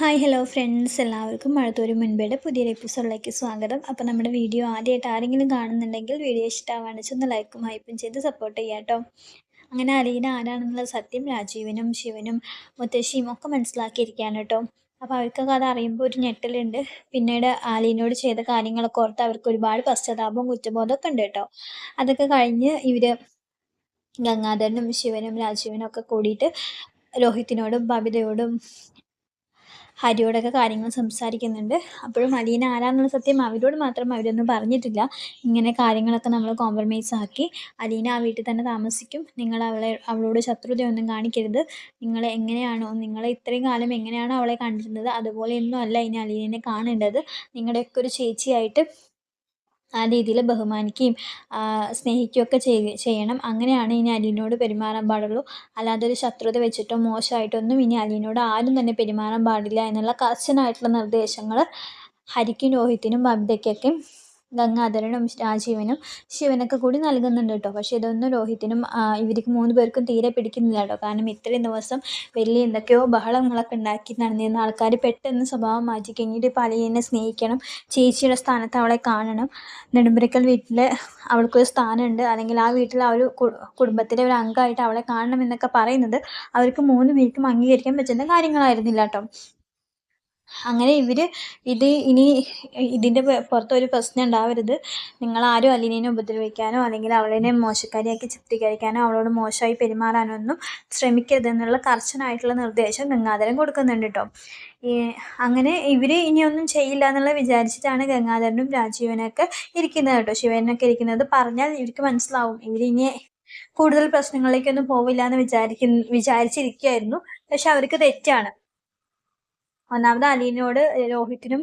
Hi hello friends എല്ലാവർക്കും മഴത്തൂര് മുൻപേടെ പുതിയൊരു എപ്പിസോഡിലേക്ക് സ്വാഗതം. അപ്പോൾ നമ്മുടെ വീഡിയോ ആദ്യമായിട്ട് ആരെങ്കിലും കാണുന്നുണ്ടെങ്കിൽ വീഡിയോ ഇഷ്ടമാണെന്ന് വെച്ചൊന്ന് ലൈക്കും ഹൈപ്പും ചെയ്ത് സപ്പോർട്ട് ചെയ്യാം കേട്ടോ അങ്ങനെ അലീന ആരാണെന്നുള്ള സത്യം രാജീവനും ശിവനും മുത്തശ്ശിയും ഒക്കെ മനസ്സിലാക്കിയിരിക്കുകയാണ് കേട്ടോ അപ്പോൾ അവർക്കൊക്കെ അത് അറിയുമ്പോൾ ഒരു ഞെട്ടലുണ്ട്. പിന്നീട് ആലീനോട് ചെയ്ത കാര്യങ്ങളൊക്കെ ഓർത്ത് അവർക്ക് ഒരുപാട് പശ്ചാത്താപവും കുറ്റബോധമൊക്കെ ഉണ്ട് കേട്ടോ അതൊക്കെ കഴിഞ്ഞ് ഇവർ ഗംഗാധരനും ശിവനും രാജീവനും ഒക്കെ കൂടിയിട്ട് രോഹിത്തിനോടും ബബിതയോടും ഹരിയോടൊക്കെ കാര്യങ്ങൾ സംസാരിക്കുന്നുണ്ട്. അപ്പോഴും അലീന ആരാന്നുള്ള സത്യം അവരോട് മാത്രം അവരൊന്നും പറഞ്ഞിട്ടില്ല. ഇങ്ങനെ കാര്യങ്ങളൊക്കെ നമ്മൾ കോംപ്രമൈസ് ആക്കി അലീന ആ വീട്ടിൽ തന്നെ താമസിക്കും. നിങ്ങൾ അവളെ അവളോട് ശത്രുതയൊന്നും കാണിക്കരുത്. നിങ്ങൾ എങ്ങനെയാണോ നിങ്ങൾ ഇത്രയും കാലം എങ്ങനെയാണോ അവളെ കണ്ടിരുന്നത് അതുപോലെയൊന്നും അല്ല ഇനി അലീനെ കാണേണ്ടത്. നിങ്ങളുടെയൊക്കെ ഒരു ചേച്ചിയായിട്ട് ആ രീതിയിൽ ബഹുമാനിക്കുകയും സ്നേഹിക്കുകയൊക്കെ ചെയ് ചെയ്യണം. അങ്ങനെയാണ് ഇനി അലീനോട് പെരുമാറാൻ പാടുള്ളൂ. അല്ലാതെ ഒരു ശത്രുത വെച്ചിട്ടോ മോശമായിട്ടൊന്നും ഇനി അലീനോട് ആരും തന്നെ പെരുമാറാൻ പാടില്ല എന്നുള്ള കർശനമായിട്ടുള്ള നിർദ്ദേശങ്ങൾ ഹരിക്കും രോഹിത്തിനും ബബിതയ്ക്കൊക്കെ ഗംഗാധരനും രാജീവനും ശിവനൊക്കെ കൂടി നൽകുന്നുണ്ട് കേട്ടോ. പക്ഷേ ഇതൊന്നും രോഹിത്തിനും ഇവർക്ക് മൂന്ന് പേർക്കും തീരെ പിടിക്കുന്നില്ല കേട്ടോ. കാരണം ഇത്രയും ദിവസം വലിയ എന്തൊക്കെയോ ബഹളങ്ങളൊക്കെ ഉണ്ടാക്കി നടന്നിരുന്ന ആൾക്കാർ പെട്ടെന്ന് സ്വഭാവം മാറ്റി കഴിഞ്ഞിട്ട് അലിയനെ സ്നേഹിക്കണം ചേച്ചിയുടെ സ്ഥാനത്ത് അവളെ കാണണം. നെടുമ്പുരക്കൽ വീട്ടിൽ അവൾക്കൊരു സ്ഥാനമുണ്ട്. അല്ലെങ്കിൽ ആ വീട്ടിൽ ആ ഒരു കുടുംബത്തിലെ ഒരു അംഗമായിട്ട് അവളെ കാണണം എന്നൊക്കെ പറയുന്നത് അവർക്ക് മൂന്ന് പേർക്കും അംഗീകരിക്കാൻ പറ്റുന്ന കാര്യങ്ങളായിരുന്നില്ല കേട്ടോ. അങ്ങനെ ഇവർ ഇത് ഇനി ഇതിന്റെ പുറത്തൊരു പ്രശ്നം ഉണ്ടാവരുത്. നിങ്ങളാരും അലീനയെ ഉപദ്രവിക്കാനോ അല്ലെങ്കിൽ അവളിനെ മോശക്കാരിയാക്കി ചിത്രീകരിക്കാനോ അവളോട് മോശമായി പെരുമാറാനോ ഒന്നും ശ്രമിക്കരുതെന്നുള്ള കർശനമായിട്ടുള്ള നിർദ്ദേശം ഗംഗാധരൻ കൊടുക്കുന്നുണ്ട് കേട്ടോ അങ്ങനെ ഇവർ ഇനിയൊന്നും ചെയ്യില്ല എന്നുള്ള വിചാരിച്ചിട്ടാണ് ഗംഗാധരനും രാജീവനൊക്കെ ഇരിക്കുന്നത് കേട്ടോ ശിവനൊക്കെ ഇരിക്കുന്നത് പറഞ്ഞാൽ ഇവർക്ക് മനസ്സിലാവും. ഇവരിനി കൂടുതൽ പ്രശ്നങ്ങളിലേക്കൊന്നും പോവില്ല എന്ന് വിചാരിക്കുന്ന വിചാരിച്ചിരിക്കുകയായിരുന്നു പക്ഷെ അവർക്ക് തെറ്റാണ്. ഒന്നാമത് അലീനോട് രോഹിത്തിനും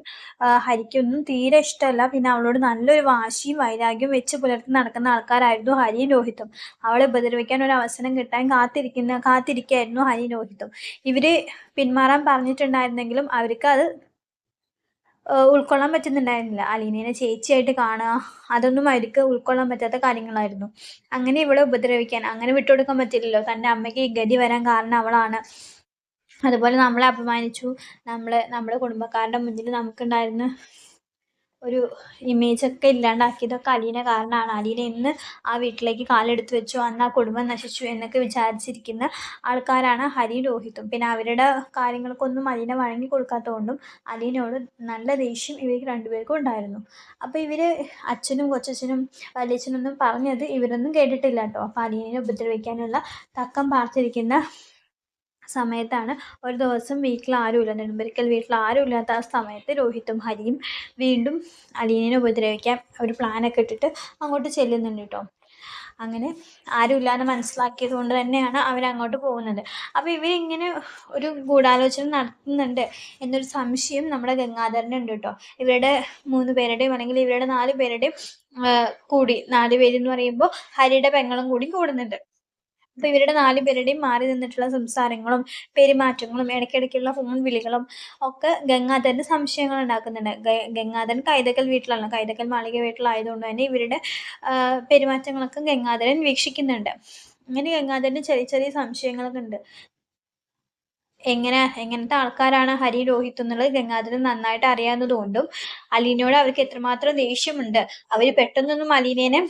ഹരിക്കൊന്നും തീരെ ഇഷ്ടമല്ല. പിന്നെ അവളോട് നല്ലൊരു വാശിയും വൈരാഗ്യവും വെച്ച് പുലർത്തി നടക്കുന്ന ആൾക്കാരായിരുന്നു ഹരിയും രോഹിത്തും. അവളെ ഉപദ്രവിക്കാൻ ഒരു അവസരം കിട്ടാൻ കാത്തിരിക്കുന്ന കാത്തിരിക്കായിരുന്നു ഹരിയും രോഹിത്തും. ഇവർ പിന്മാറാൻ പറഞ്ഞിട്ടുണ്ടായിരുന്നെങ്കിലും അവർക്ക് അത് ഉൾക്കൊള്ളാൻ പറ്റുന്നുണ്ടായിരുന്നില്ല. അലീനയെ ചേച്ചിയായിട്ട് കാണുക അതൊന്നും അവർക്ക് ഉൾക്കൊള്ളാൻ പറ്റാത്ത കാര്യങ്ങളായിരുന്നു. അങ്ങനെ ഇവളെ ഉപദ്രവിക്കാൻ അങ്ങനെ വിട്ടുകൊടുക്കാൻ പറ്റില്ലല്ലോ. തന്റെ അമ്മയ്ക്ക് ഈ ഗതി വരാൻ കാരണം അവളാണ്. അതുപോലെ നമ്മളെ അപമാനിച്ചു. നമ്മളെ നമ്മുടെ കുടുംബക്കാരുടെ മുന്നിൽ നമുക്കുണ്ടായിരുന്ന ഒരു ഇമേജൊക്കെ ഇല്ലാണ്ടാക്കിയതൊക്കെ അലീന കാരണമാണ്. അലീന ഇന്ന് ആ വീട്ടിലേക്ക് കാലെടുത്ത് വെച്ചു. അന്ന് ആ കുടുംബം നശിച്ചു എന്നൊക്കെ വിചാരിച്ചിരിക്കുന്ന ആൾക്കാരാണ് ഹരി രോഹിത്തും. പിന്നെ അവരുടെ കാര്യങ്ങൾക്കൊന്നും അലീന വഴങ്ങി കൊടുക്കാത്തതുകൊണ്ടും അലീനയോട് നല്ല ദേഷ്യം ഇവർക്ക് രണ്ടുപേർക്കും ഉണ്ടായിരുന്നു. അപ്പോൾ ഇവർ അച്ഛനും കൊച്ചച്ഛനും വലിയച്ഛനൊന്നും പറഞ്ഞത് ഇവരൊന്നും കേട്ടിട്ടില്ല കേട്ടോ. അപ്പോൾ അലീനയെ ഉപദ്രവിക്കാനുള്ള തക്കം പാർത്തിരിക്കുന്ന സമയത്താണ് ഒരു ദിവസം വീട്ടിൽ ആരുമില്ല നെടുമ്പരിക്കൽ വീട്ടിൽ ആരുമില്ലാത്ത ആ സമയത്ത് രോഹിത്തും ഹരിയും വീണ്ടും അലീനെ ഉപദ്രവിക്കാൻ ഒരു പ്ലാനൊക്കെ ഇട്ടിട്ട് അങ്ങോട്ട് ചെല്ലുന്നുണ്ട് കേട്ടോ. അങ്ങനെ ആരുമില്ലാന്ന് മനസ്സിലാക്കിയത് കൊണ്ട് തന്നെയാണ് അവരങ്ങോട്ട് പോകുന്നത്. അപ്പോൾ ഇവരിങ്ങനെ ഒരു ഗൂഢാലോചന നടത്തുന്നുണ്ട് എന്നൊരു സംശയം നമ്മുടെ ഗംഗാധരനുണ്ട് കേട്ടോ. ഇവരുടെ മൂന്ന് പേരുടെയും അല്ലെങ്കിൽ ഇവരുടെ നാല് പേരുടെയും കൂടി നാല് പേരെന്ന് പറയുമ്പോൾ ഹരിയുടെ പെങ്ങളും കൂടി കൂടുന്നുണ്ട്. അപ്പോൾ ഇവരുടെ നാല് പേരുടെയും മാറി നിന്നിട്ടുള്ള സംസാരങ്ങളും പെരുമാറ്റങ്ങളും ഇടയ്ക്കിടയ്ക്കുള്ള ഫോൺ വിളികളും ഒക്കെ ഗംഗാധരന് സംശയങ്ങൾ ഉണ്ടാക്കുന്നുണ്ട്. ഗംഗാധരൻ കൈതക്കൽ വീട്ടിലാണ്. കൈതക്കൽ മാളിക വീട്ടിലായതുകൊണ്ട് തന്നെ ഇവരുടെ പെരുമാറ്റങ്ങളൊക്കെ ഗംഗാധരൻ വീക്ഷിക്കുന്നുണ്ട്. അങ്ങനെ ഗംഗാധരന് ചെറിയ ചെറിയ സംശയങ്ങളൊക്കെ ഉണ്ട്. എങ്ങനെ എങ്ങനത്തെ ആൾക്കാരാണ് ഹരി രോഹിത് എന്നുള്ളത് ഗംഗാധരൻ നന്നായിട്ട് അറിയാവുന്നതുകൊണ്ടും അലീനയോട് അവർക്ക് എത്രമാത്രം ദേഷ്യമുണ്ട്. അവർ പെട്ടെന്നൊന്നും അലീനേനെ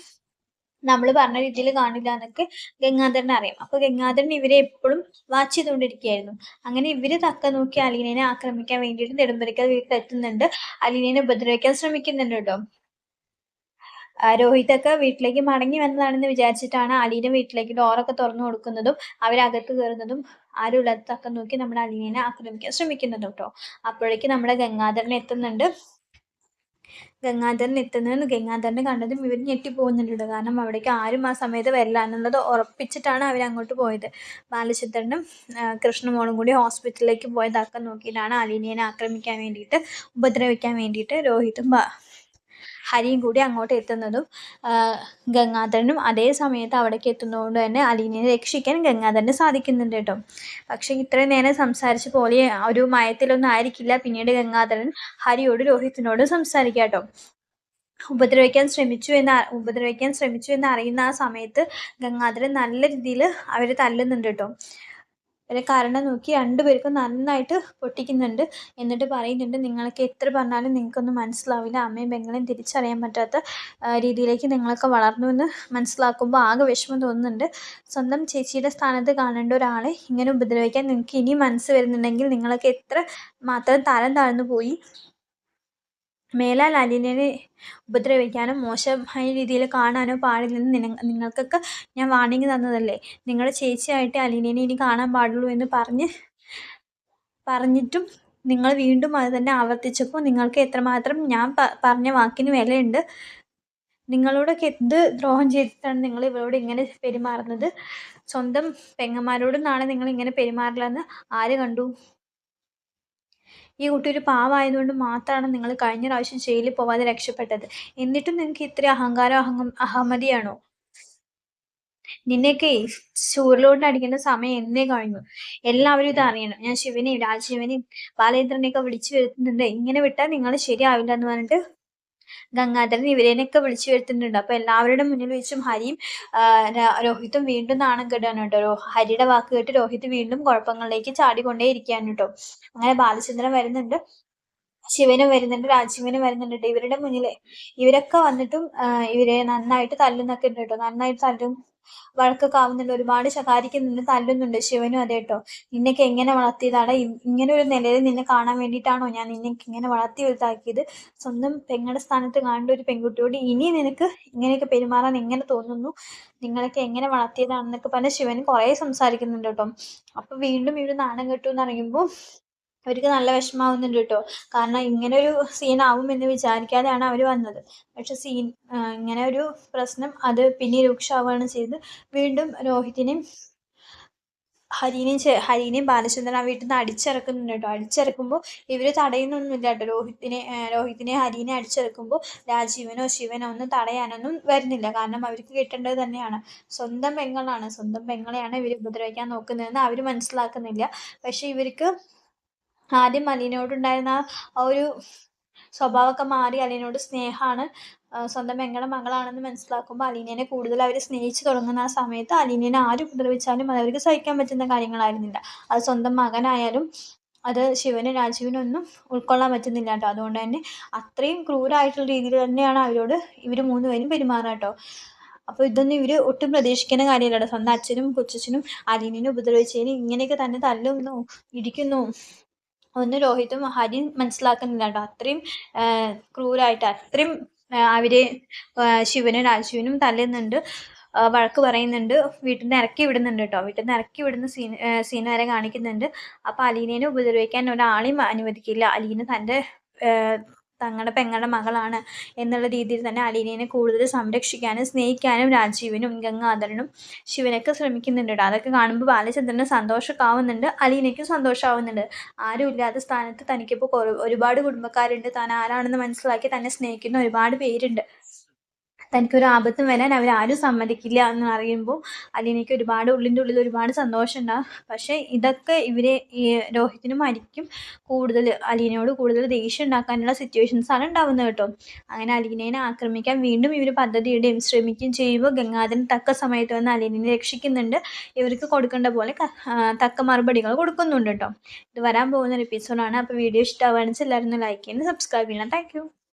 നമ്മൾ പറഞ്ഞ രീതിയിൽ കാണില്ല എന്നൊക്കെ ഗംഗാധരനെ അറിയാം. അപ്പൊ ഗംഗാധരൻ ഇവരെ എപ്പോഴും വാച്ച് ചെയ്തുകൊണ്ടിരിക്കുകയായിരുന്നു. അങ്ങനെ ഇവർ തക്ക നോക്കി അലീനനെ ആക്രമിക്കാൻ വേണ്ടിയിട്ട് നെടുമ്പരിക്കൽ വീട്ടിലെത്തുന്നുണ്ട് അലീനനെ ഉപദ്രവിക്കാൻ ശ്രമിക്കുന്നുണ്ട് കേട്ടോ. രോഹിതൊക്കെ വീട്ടിലേക്ക് മടങ്ങി വന്നതാണെന്ന് വിചാരിച്ചിട്ടാണ് അലീന വീട്ടിലേക്ക് ഡോറൊക്കെ തുറന്നു കൊടുക്കുന്നതും അവരകത്ത് കയറുന്നതും ആരും ഇല്ലാത്തതൊക്കെ നോക്കി നമ്മുടെ അലീനെ ആക്രമിക്കാൻ ശ്രമിക്കുന്നത് കേട്ടോ. അപ്പോഴേക്ക് നമ്മുടെ ഗംഗാധരൻ എത്തുന്നുണ്ട്. ഗംഗാധരൻ എത്തുന്നത് ഗംഗാധരനെ കണ്ടതും ഇവർ ഞെട്ടിപ്പോകുന്നുണ്ട്. കാരണം അവിടേക്ക് ആരും ആ സമയത്ത് വരില്ല എന്നുള്ളത് ഉറപ്പിച്ചിട്ടാണ് അവർ അങ്ങോട്ട് പോയത്. ബാലചന്ദ്രനും കൃഷ്ണമോളും കൂടി ഹോസ്പിറ്റലിലേക്ക് പോയതാക്കാൻ നോക്കിയിട്ടാണ് അലീനയെ ആക്രമിക്കാൻ വേണ്ടിയിട്ട് ഉപദ്രവിക്കാൻ വേണ്ടിയിട്ട് രോഹിതും ഹരിയും കൂടി അങ്ങോട്ട് എത്തുന്നതും ഗംഗാധരനും അതേ സമയത്ത് അവിടേക്ക് എത്തുന്നതുകൊണ്ട് തന്നെ അലീനയെ രക്ഷിക്കാൻ ഗംഗാധരന് സാധിക്കുന്നുണ്ട് കേട്ടോ. പക്ഷേ ഇത്രയും നേരം സംസാരിച്ച പോലെ ഒരു മയത്തിലൊന്നും ആയിരിക്കില്ല. പിന്നീട് ഗംഗാധരൻ ഹരിയോട് രോഹിത്തിനോട് സംസാരിക്കാം കേട്ടോ. ഉപദ്രവിക്കാൻ ശ്രമിച്ചു എന്ന് ഉപദ്രവിക്കാൻ ശ്രമിച്ചു എന്ന് അറിയുന്ന ആ സമയത്ത് ഗംഗാധരൻ നല്ല രീതിയിൽ അവർ തല്ലുന്നുണ്ട് കേട്ടോ. ഇവരെ കാരണം നോക്കി രണ്ടുപേർക്കും നന്നായിട്ട് പൊട്ടിക്കുന്നുണ്ട്. എന്നിട്ട് പറയുന്നുണ്ട് നിങ്ങൾക്ക് എത്ര പറഞ്ഞാലും നിങ്ങൾക്കൊന്നും മനസ്സിലാവില്ല. അമ്മയും പെങ്ങളെയും തിരിച്ചറിയാൻ പറ്റാത്ത രീതിയിലേക്ക് നിങ്ങളൊക്കെ വളർന്നു എന്ന് മനസ്സിലാക്കുമ്പോൾ ആകെ വിഷമം തോന്നുന്നുണ്ട്. സ്വന്തം ചേച്ചിയുടെ സ്ഥാനത്ത് കാണേണ്ട ഒരാളെ ഇങ്ങനെ ഉപദ്രവിക്കാൻ നിങ്ങൾക്ക് ഇനി മനസ്സ് വരുന്നുണ്ടെങ്കിൽ നിങ്ങളൊക്കെ എത്ര മാത്രം തരം താഴ്ന്നു പോയി. മേലാൽ അലീനയെ ഉപദ്രവിക്കാനോ മോശമായ രീതിയിൽ കാണാനോ പാടില്ലെന്ന് നിന നിങ്ങൾക്കൊക്കെ ഞാൻ വാണിംഗ് തന്നതല്ലേ? നിങ്ങളുടെ ചേച്ചിയായിട്ട് അലീനേനെ ഇനി കാണാൻ പാടുള്ളൂ എന്ന് പറഞ്ഞ് പറഞ്ഞിട്ടും നിങ്ങൾ വീണ്ടും അത് തന്നെ ആവർത്തിച്ചപ്പോൾ നിങ്ങൾക്ക് എത്രമാത്രം ഞാൻ പറഞ്ഞ വാക്കിന് വിലയുണ്ട്. നിങ്ങളോടൊക്കെ എന്ത് ദ്രോഹം ചെയ്തിട്ടാണ് നിങ്ങൾ ഇവരോട് ഇങ്ങനെ പെരുമാറുന്നത്? സ്വന്തം പെങ്ങന്മാരോടും നാളെ നിങ്ങൾ ഇങ്ങനെ പെരുമാറില്ലെന്ന് ആര് കണ്ടു? ഈ കുട്ടി ഒരു പാവമായതുകൊണ്ട് മാത്രമാണ് നിങ്ങൾ കഴിഞ്ഞ പ്രാവശ്യം ജയിലിൽ പോവാതെ രക്ഷപ്പെട്ടത്. എന്നിട്ടും നിങ്ങൾക്ക് ഇത്ര അഹങ്കാരം അഹം അഹമ്മതിയാണോ നിന്നെയൊക്കെ ചൂരിലോട്ട് അടിക്കേണ്ട സമയം എന്നേ കഴിഞ്ഞു. എല്ലാവരും ഇത് അറിയണം. ഞാൻ ശിവനെയും രാജശിവനെയും ബാലേന്ദ്രനെയൊക്കെ വിളിച്ചു വരുത്തുന്നുണ്ട്. ഇങ്ങനെ വിട്ടാൽ നിങ്ങൾ ശരിയാവില്ല എന്ന് പറഞ്ഞിട്ട് ഗംഗാധരൻ ഇവരേനൊക്കെ വിളിച്ചു വരുത്തുന്നുണ്ട്. അപ്പൊ എല്ലാവരുടെ മുന്നിൽ വെച്ചും ഹരിയും രോഹിത്തും വീണ്ടും നാണം കെടാണ് ഹരിയുടെ വാക്ക് കേട്ട് രോഹിത് വീണ്ടും കുഴപ്പങ്ങളിലേക്ക് ചാടിക്കൊണ്ടേ ഇരിക്കുകയാണ് കേട്ടോ. അങ്ങനെ ബാലചന്ദ്രൻ വരുന്നുണ്ട്. ശിവനും വരുന്നുണ്ട്. രാജീവനും വരുന്നുണ്ട് ഇവരുടെ മുന്നിൽ ഇവരൊക്കെ വന്നിട്ടും ഇവരെ നന്നായിട്ട് തല്ലുന്നൊക്കെ ഉണ്ട് കേട്ടോ. നന്നായിട്ട് തല്ലും വഴക്കൊക്കെ ആവുന്നുണ്ട് ഒരുപാട് ശകാരിക്കുന്നുണ്ട് തല്ലുന്നുണ്ട്. ശിവനും അതെ കേട്ടോ നിന്നൊക്കെ എങ്ങനെ വളർത്തിയതാണ്? ഇങ്ങനെ ഒരു നിലയിൽ നിന്നെ കാണാൻ വേണ്ടിയിട്ടാണോ ഞാൻ നിന്നെ ഇങ്ങനെ വളർത്തി വലുതാക്കിയത്? സ്വന്തം പെങ്ങളുടെ സ്ഥാനത്ത് കാണേണ്ട ഒരു പെൺകുട്ടിയോട് ഇനി നിനക്ക് ഇങ്ങനെയൊക്കെ പെരുമാറാൻ എങ്ങനെ തോന്നുന്നു? നിങ്ങളൊക്കെ എങ്ങനെ വളർത്തിയതാണെന്നൊക്കെ പറഞ്ഞ് ശിവൻ കുറേ സംസാരിക്കുന്നുണ്ട് കേട്ടോ. അപ്പൊ വീണ്ടും ഇവർ നാണം കെട്ടു എന്ന് അവർക്ക് നല്ല വിഷമാവുന്നുണ്ട് കേട്ടോ. കാരണം ഇങ്ങനെ ഒരു സീൻ ആവും എന്ന് വിചാരിക്കാതെയാണ് അവർ വന്നത്. പക്ഷെ സീൻ ഇങ്ങനെ ഒരു പ്രശ്നം അത് പിന്നെ രൂക്ഷമാവുകയാണ് ചെയ്ത് വീണ്ടും രോഹിത്തിനെയും ഹരിനെയും ഹരിനെയും ബാലചന്ദ്രൻ ആ വീട്ടിൽ നിന്ന് അടിച്ചിറക്കുന്നുണ്ട് കേട്ടോ. അടിച്ചിറക്കുമ്പോൾ ഇവർ തടയുന്നൊന്നുമില്ല കേട്ടോ. രോഹിത്തിനെ രോഹിത്തിനെ ഹരിനെ അടിച്ചിറക്കുമ്പോൾ രാജീവനോ ശിവനോ ഒന്നും തടയാനൊന്നും വരുന്നില്ല. കാരണം അവർക്ക് കിട്ടേണ്ടത് തന്നെയാണ്. സ്വന്തം പെങ്ങളാണ്. സ്വന്തം പെങ്ങളെയാണ് ഇവർ ഉപദ്രവിക്കാൻ നോക്കുന്നതെന്ന് അവർ മനസ്സിലാക്കുന്നില്ല. പക്ഷേ ഇവർക്ക് ആദ്യം അലീനോടുണ്ടായിരുന്ന ആ ഒരു സ്വഭാവമൊക്കെ മാറി അലീനോട് സ്നേഹമാണ്. സ്വന്തം പെങ്ങളുടെ മകളാണെന്ന് മനസ്സിലാക്കുമ്പോൾ അലീനേനെ കൂടുതൽ അവർ സ്നേഹിച്ച് തുടങ്ങുന്ന ആ സമയത്ത് അലീനേനെ ആര് ഉപദ്രവിച്ചാലും അത് അവർക്ക് സഹിക്കാൻ പറ്റുന്ന കാര്യങ്ങളായിരുന്നില്ല. അത് സ്വന്തം മകനായാലും അത് ശിവനും രാജീവിനും ഒന്നും ഉൾക്കൊള്ളാൻ പറ്റുന്നില്ല കേട്ടോ. അതുകൊണ്ട് തന്നെ അത്രയും ക്രൂരായിട്ടുള്ള രീതിയിൽ തന്നെയാണ് അവരോട് ഇവർ മൂന്നുപേരും പെരുമാറുക കേട്ടോ. അപ്പോൾ ഇതൊന്നും ഇവർ ഒട്ടും പ്രതീക്ഷിക്കുന്ന കാര്യമല്ല സ്വന്തം അച്ഛനും കൊച്ചച്ഛനും അലീനനെ ഉപദ്രവിച്ചതിന് ഇങ്ങനെയൊക്കെ തന്നെ തല്ലുന്നു ഇടിക്കുന്നു. ഒന്നും രോഹിതും ഹരിയും മനസ്സിലാക്കുന്നില്ല അത്രയും ക്രൂരായിട്ട് അത്രയും അവർ ശിവനും രാജുവിനും തല്ലുന്നുണ്ട്. വഴക്ക് പറയുന്നുണ്ട്. വീട്ടിൽ നിന്ന് ഇറക്കി വിടുന്നുണ്ട് കേട്ടോ. വീട്ടിൽ നിന്ന് ഇറക്കി വിടുന്ന സീൻ സീൻ വരെ കാണിക്കുന്നുണ്ട്. അപ്പോൾ അലീനേനെ ഉപദ്രവിക്കാൻ ഒരാളെയും അനുവദിക്കില്ല. അലീന തന്റെ തങ്ങളുടെ പെങ്ങളുടെ മകളാണ് എന്നുള്ള രീതിയിൽ തന്നെ അലീനയെ കൂടുതൽ സംരക്ഷിക്കാനും സ്നേഹിക്കാനും രാജീവിനും ഗംഗാധരനും ശിവനൊക്കെ ശ്രമിക്കുന്നുണ്ട് അതൊക്കെ കാണുമ്പോൾ ബാലചന്ദ്രന് സന്തോഷമൊക്കെ ആവുന്നുണ്ട് അലീനയ്ക്കും സന്തോഷമാവുന്നുണ്ട് ആരും ഇല്ലാത്ത സ്ഥാനത്ത് തനിക്കിപ്പോൾ ഒരുപാട് കുടുംബക്കാരുണ്ട്. താൻ ആരാണെന്ന് മനസ്സിലാക്കി തന്നെ സ്നേഹിക്കുന്ന ഒരുപാട് പേരുണ്ട്. തനിക്കൊരു ആപത്തും വരാൻ അവരാരും സമ്മതിക്കില്ല എന്ന് അറിയുമ്പോൾ അലീനയ്ക്ക് ഒരുപാട് ഉള്ളിന്റെ ഉള്ളിൽ ഒരുപാട് സന്തോഷം ഉണ്ടാകും പക്ഷേ ഇതൊക്കെ ഇവരെ ഈ രോഹിത്തിനും അരിക്കും കൂടുതൽ അലീനയോട് കൂടുതൽ ദേഷ്യം ഉണ്ടാക്കാനുള്ള സിറ്റുവേഷൻസാണ് ഉണ്ടാവുന്നത് കേട്ടോ. അങ്ങനെ അലീനയെ ആക്രമിക്കാൻ വീണ്ടും ഇവർ പദ്ധതിയുടെയും ശ്രമിക്കുകയും ചെയ്യുമ്പോൾ ഗംഗാധരൻ തക്ക സമയത്ത് വന്ന് അലീനയെ രക്ഷിക്കുന്നുണ്ട്. ഇവർക്ക് കൊടുക്കേണ്ട പോലെ തക്ക മറുപടികൾ കൊടുക്കുന്നുണ്ട് കേട്ടോ. ഇത് വരാൻ പോകുന്ന ഒരു എപ്പിസോഡാണ് അപ്പോൾ വീഡിയോ ഇഷ്ടമാവുകയാണെന്ന് എല്ലാവരും ലൈക്ക് ചെയ്യുന്നത് സബ്സ്ക്രൈബ് ചെയ്യണം താങ്ക്